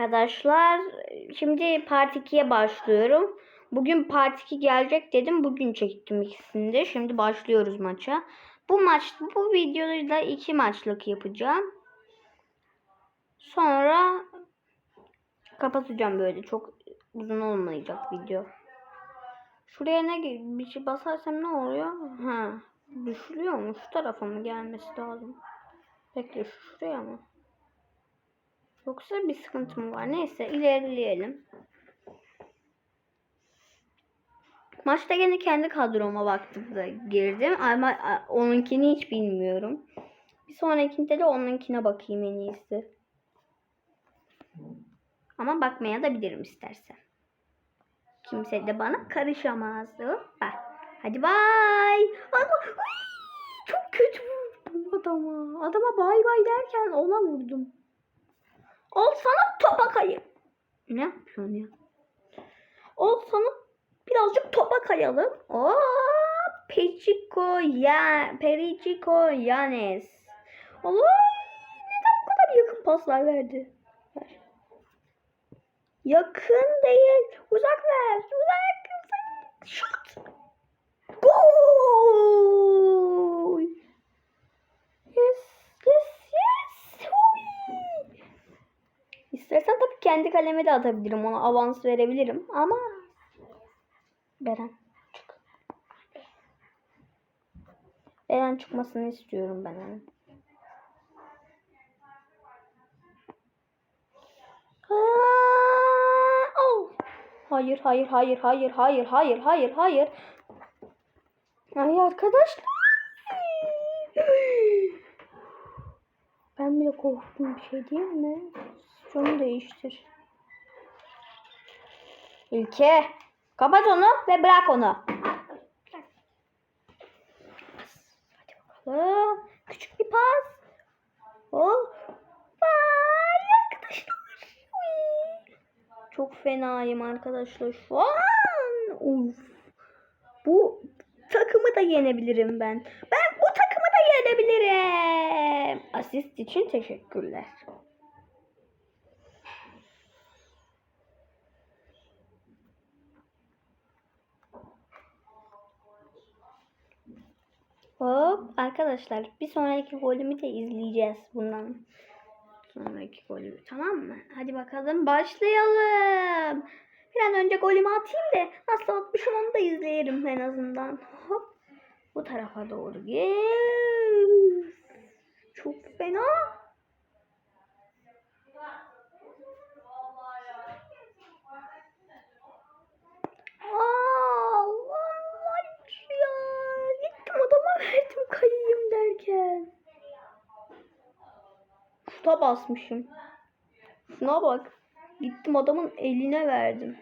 arkadaşlar. Şimdi part 2'ye başlıyorum. Bugün part 2 gelecek dedim. Bugün çektim ikisini de. Şimdi başlıyoruz maça. Bu maç, bu videoda iki maçlık yapacağım. Sonra kapatacağım böyle. Çok uzun olmayacak video. Şuraya ne bir şey basarsam ne oluyor? Ha, düşürüyor mu? Şu tarafa mı gelmesi lazım? Bekle şuraya mı? Yoksa bir sıkıntı mı var? Neyse ilerleyelim. Maçta gene kendi kadroma baktım da girdim ama onunkini hiç bilmiyorum. Bir sonrakinde de onunkine bakayım en iyisi. Ama bakmaya da bilirim istersen. Kimse de bana karışamaz. Hoppa. Hadi bay. Çok kötü vurdum adama. Adama bay bay derken ona vurdum. Al sana topa kayı. Ne yapıyorsun ya? Al sana birazcık topa kayalım. Oo, Pechico ya Perichico Yanes. Allah neden bu kadar yakın paslar verdi? Ver. Yakın değil. Uzak ver. Uzak. uzak. Şut. Gol. Yes. Yes. Yes. Huy. İstersen tabii kendi kaleme de atabilirim. Ona avans verebilirim. Ama Beren çık. Beren çıkmasını istiyorum ben onun. Oh. Hayır, hayır, hayır, hayır, hayır, hayır, hayır, hayır. Ay arkadaşlar. Ben bile korktum bir şey değil mi? Şunu değiştir. İlke. Kapat onu ve bırak onu. Hadi bakalım. Küçük bir pas. Oh. Vay arkadaşlar. Çok fenayım arkadaşlar şu an. Uf. Bu takımı da yenebilirim ben. Ben yenebilirim. Asist için teşekkürler. Hop arkadaşlar bir sonraki golümü de izleyeceğiz bundan. Sonraki golümü tamam mı? Hadi bakalım başlayalım. Bir an önce golümü atayım da nasıl atmışım onu da izleyelim en azından. Hop bu tarafa doğru gel. Çok fena. Derken. Şuta basmışım. Şuna bak. Gittim adamın eline verdim.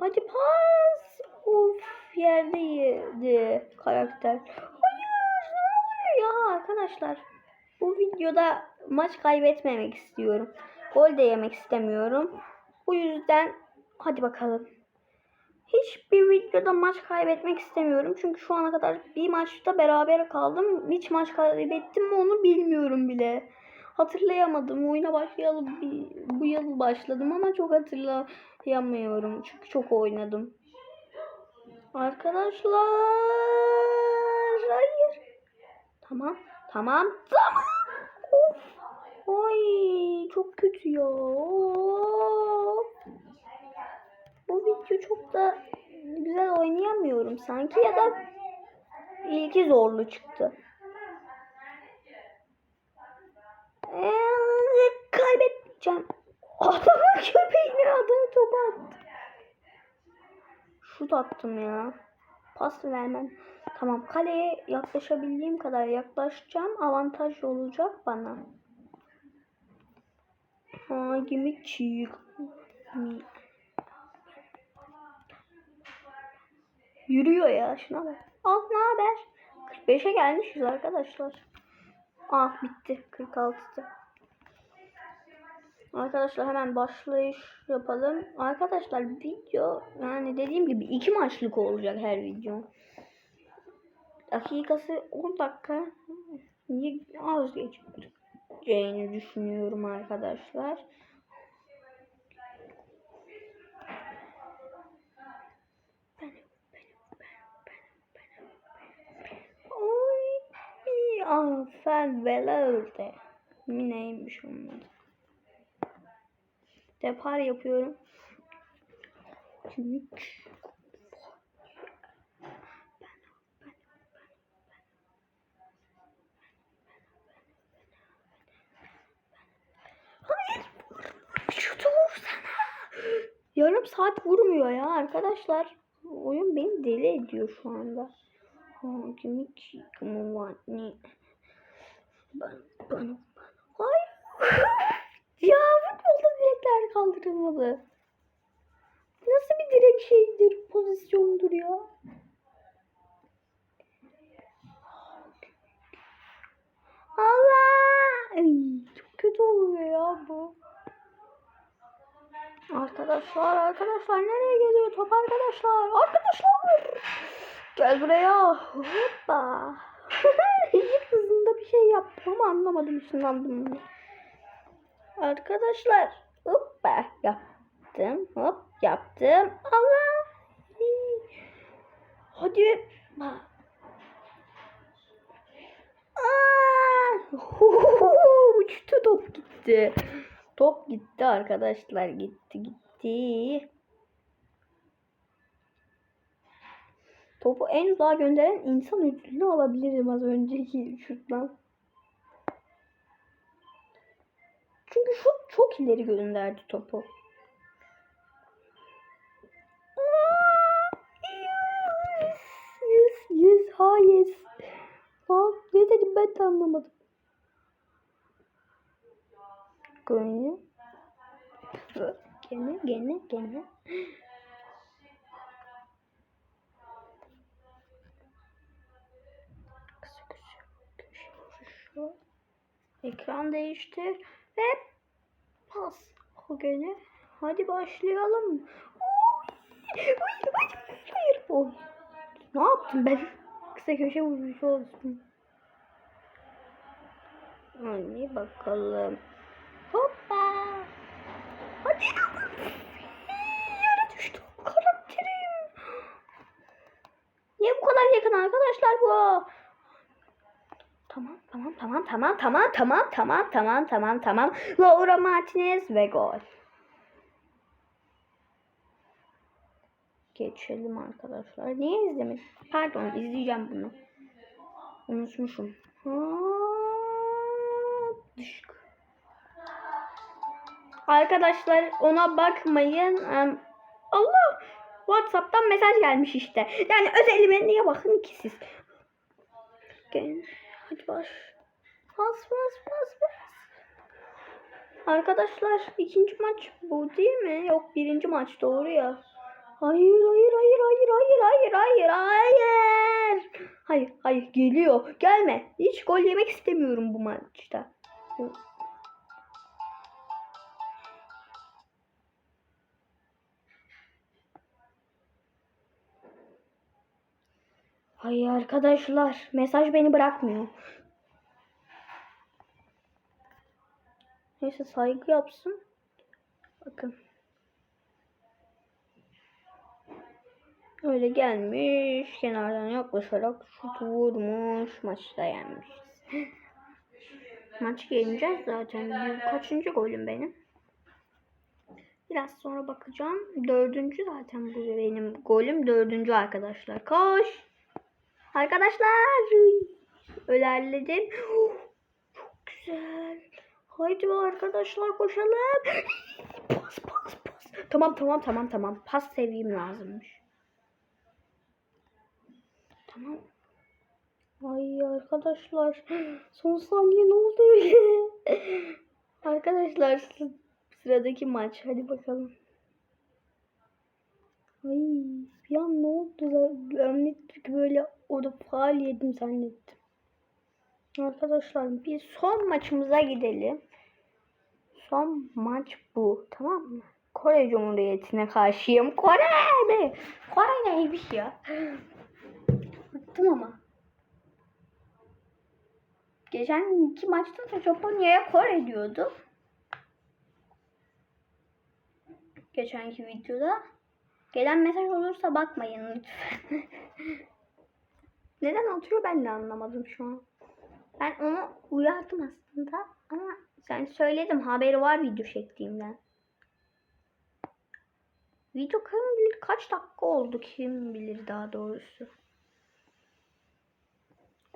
Hadi pas. Of yerde yedi karakter. Hayır ne oluyor ya arkadaşlar. Bu videoda maç kaybetmemek istiyorum. Gol de yemek istemiyorum. Bu yüzden hadi bakalım. Hiçbir videoda maç kaybetmek istemiyorum. Çünkü şu ana kadar bir maçta beraber kaldım. Hiç maç kaybettim mi onu bilmiyorum bile. Hatırlayamadım. Oyuna başlayalı bu yıl başladım ama çok hatırlayamıyorum. Çünkü çok oynadım. Arkadaşlar. Hayır. Tamam. Tamam. Tamam. Of. Ay çok kötü ya. Bu video çok da güzel oynayamıyorum sanki ya da ilki zorlu çıktı. Ee, kaybetmeyeceğim. Adamın köpeğine adını topa attı. Şut attım ya. Pas vermem. Tamam kaleye yaklaşabildiğim kadar yaklaşacağım. Avantaj olacak bana. Hangimi çık. Yürüyor ya şuna bak. Al ne haber? 45'e gelmişiz arkadaşlar. Ah bitti 46'da. Arkadaşlar hemen başlayış yapalım. Arkadaşlar video yani dediğim gibi iki maçlık olacak her video dakikası 10 dakika niye az geçeceğini düşünüyorum arkadaşlar. Anfer Velerde mi neymiş onlar? Depar yapıyorum. Çünkü Yarım saat vurmuyor ya arkadaşlar. Oyun beni deli ediyor şu anda. Hayır. ya futbolda direkler kaldırılmadı. Nasıl bir direk şeydir, pozisyondur ya? Allah! Ay, çok kötü oluyor ya bu. Arkadaşlar, arkadaşlar nereye geliyor top arkadaşlar? Arkadaşlar! Gel buraya. Hoppa. İlk hızında bir şey yaptım ama anlamadım ışınlandım mı? Arkadaşlar. Hoppa yaptım. Hop yaptım. Allah. Hadi. Aa! Uçtu top gitti. Top gitti arkadaşlar. Gitti gitti. Topu en uzağa gönderen insan ödülünü alabilirim az önceki şuttan. Çünkü şut çok ileri gönderdi topu. Yes, yes, ha yes. Ha, ne dedim ben de anlamadım. Gönlü. Gene, gene, gene. Ekran değiştir ve pas. O gene. Hadi başlayalım. Hayır, hayır, hayır. Oy. Ne yaptım ben? Kısa köşe vuruşu olsun. Hadi bakalım. Hoppa. Hadi. Yere düştü karakterim. Niye bu kadar yakın arkadaşlar bu? Tamam tamam tamam tamam tamam tamam tamam tamam tamam tamam. Laura Martinez ve gol. Geçelim arkadaşlar. Niye izlemedim? Pardon izleyeceğim bunu. Unutmuşum. Düşük. Arkadaşlar ona bakmayın. Allah! Whatsapp'tan mesaj gelmiş işte. Yani özelime niye bakın ki siz? Gel. Hadi baş. Bas bas bas bas. Arkadaşlar ikinci maç bu değil mi? Yok birinci maç doğru ya. Hayır hayır hayır hayır hayır hayır hayır hayır. Hayır hayır geliyor. Gelme. Hiç gol yemek istemiyorum bu maçta. Hayır arkadaşlar mesaj beni bırakmıyor. Neyse saygı yapsın. Bakın. Öyle gelmiş kenardan yaklaşarak şut vurmuş maçta yenmişiz. Maç yeneceğiz zaten. Kaçıncı golüm benim? Biraz sonra bakacağım. Dördüncü zaten bu benim golüm. Dördüncü arkadaşlar. Koş. Arkadaşlar. Ölerledim. Çok güzel. Haydi arkadaşlar koşalım. Pas pas pas. Tamam tamam tamam tamam. Pas seviyim lazımmış. Tamam. Ay arkadaşlar. Son saniye ne oldu arkadaşlar sıradaki maç. Hadi bakalım. Ay an ne oldu? Zannettik böyle orada faal yedim zannettim. Arkadaşlar bir son maçımıza gidelim. Son maç bu. Tamam mı? Kore Cumhuriyeti'ne karşıyım. Kore mi? Kore neymiş ya? Bıktım ama. Geçen iki maçta da Japonya'ya Kore diyordu. Geçenki videoda. Gelen mesaj olursa bakmayın lütfen. Neden atıyor ben de anlamadım şu an. Ben onu uyardım aslında ama sen söyledim haberi var video çektiğimden. Video kim bilir kaç dakika oldu kim bilir daha doğrusu.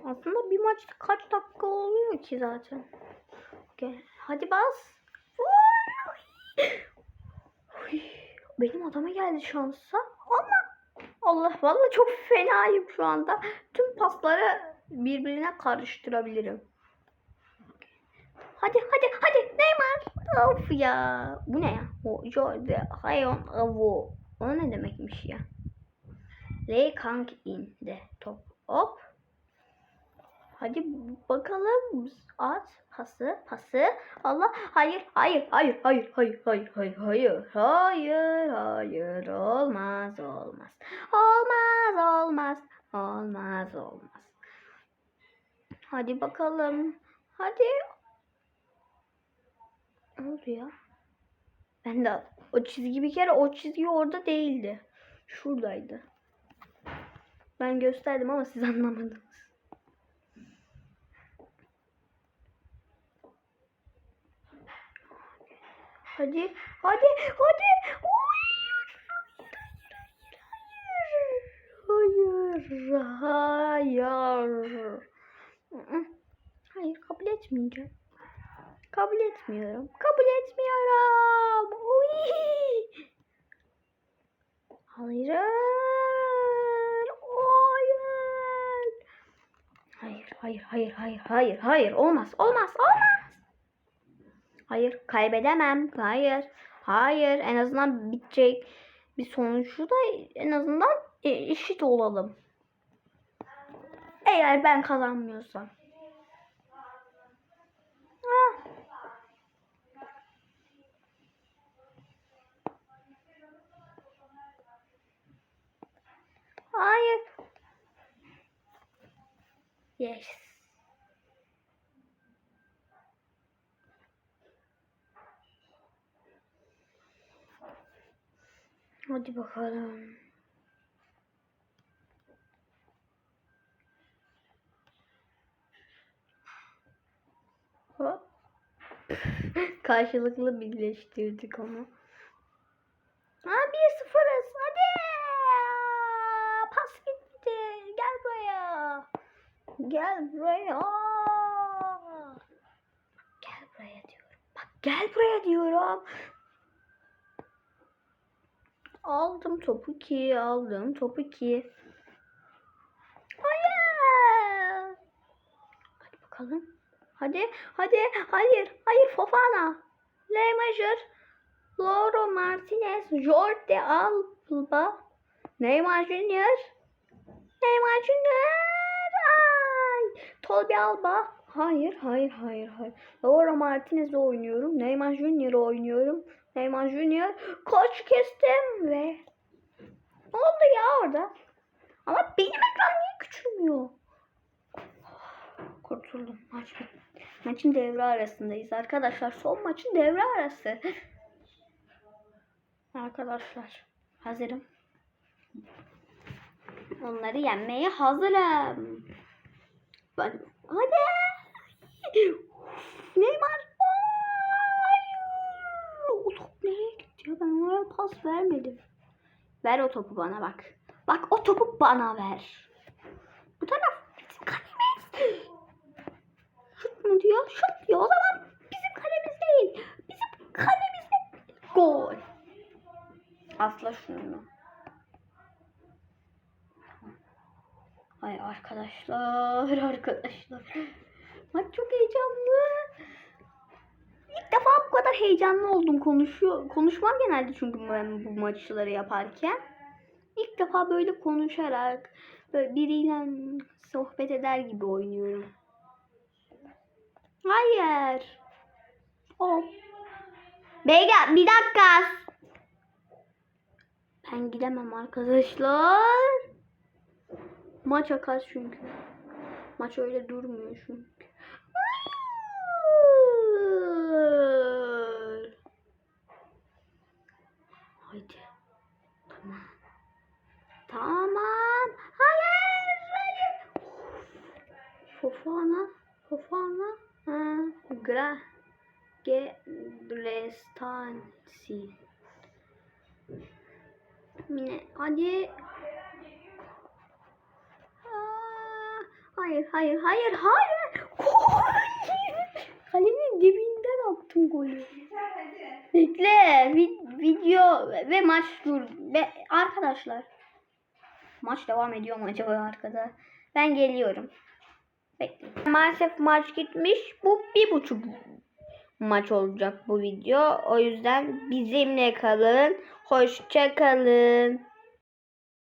Aslında bir maç kaç dakika oluyor ki zaten. Gel, hadi bas. Benim adama geldi şansa ama Allah vallahi çok fenayım şu anda. Tüm pasları birbirine karıştırabilirim. Hadi hadi hadi Neymar. Of ya. Bu ne ya? O Jordi Hayon Avo. O ne demekmiş ya? Lay in de top. Hop. Bakalım. At pası pası. Allah hayır hayır hayır hayır hayır hayır hayır hayır hayır hayır olmaz olmaz olmaz olmaz olmaz olmaz. Hadi bakalım. Hadi. Ne oldu ya? Ben de o çizgi bir kere o çizgi orada değildi. Şuradaydı. Ben gösterdim ama siz anlamadınız. Hadi, hadi, hadi. Hayır, hayır, hayır. Hayır. Kabul etmeyeceğim. Kabul etmiyorum. Kabul etmiyorum. Uy. Hayır. Hayır. Hayır, hayır, hayır, hayır, hayır, hayır. Olmaz, olmaz, olmaz. Hayır, kaybedemem. Hayır. Hayır, en azından bitecek bir sonucu da en azından e, eşit olalım. Eğer ben kazanmıyorsam. Ah. Hayır. Yes. Hadi bakalım. Hop. Karşılıklı birleştirdik onu. Ha bir sıfırız. Hadi. Pas gitti. Gel buraya. Gel buraya. Gel buraya diyorum. Bak gel buraya diyorum. Aldım topu ki aldım topu ki. Hayır. Hadi bakalım. Hadi hadi hayır hayır Fofana. Le Major. Lauro Martinez. Jordi Alba. Neymar Junior. Neymar Junior. Ay. Tolbi Alba. Hayır hayır hayır hayır. Lauro Martinez'le oynuyorum. Neymar Junior'ı oynuyorum. Neymar Junior. Koç kestim ve ne oldu ya orada? Ama benim ekran niye küçülmüyor? Kurtuldum. Maç. Maçın devre arasındayız arkadaşlar. Son maçın devre arası. Arkadaşlar hazırım. Onları yenmeye hazırım. Ben, hadi. Neymar. Hayır. O top nereye gitti ya? Ben oraya pas vermedim. Ver o topu bana bak. Bak o topu bana ver. Bu taraf bizim kalemiz. Şut mu diyor? Şut diyor. O zaman bizim kalemiz değil. Bizim kalemiz de gol. Asla şunu. Ay arkadaşlar, arkadaşlar. Maç çok heyecanlı. Kadar heyecanlı oldum konuşuyor. Konuşmam genelde çünkü ben bu maçları yaparken. İlk defa böyle konuşarak böyle biriyle sohbet eder gibi oynuyorum. Hayır. O. Beyga bir dakika. Ben gidemem arkadaşlar. Maç akar çünkü. Maç öyle durmuyor çünkü. Haydi. Tamam. Tamam. Hayır. Hayır. Fofana. Fofana. Ha. Gra. Grestansi. Mine. Hadi. Aa, Hayır, hayır, hayır, hayır. Kalenin dibinden attım golü. Bekle. Vi- video ve maç dur. Ve arkadaşlar. Maç devam ediyor mu acaba arkada? Ben geliyorum. Bekleyin. Maalesef maç gitmiş. Bu bir buçuk maç olacak bu video. O yüzden bizimle kalın. Hoşça kalın.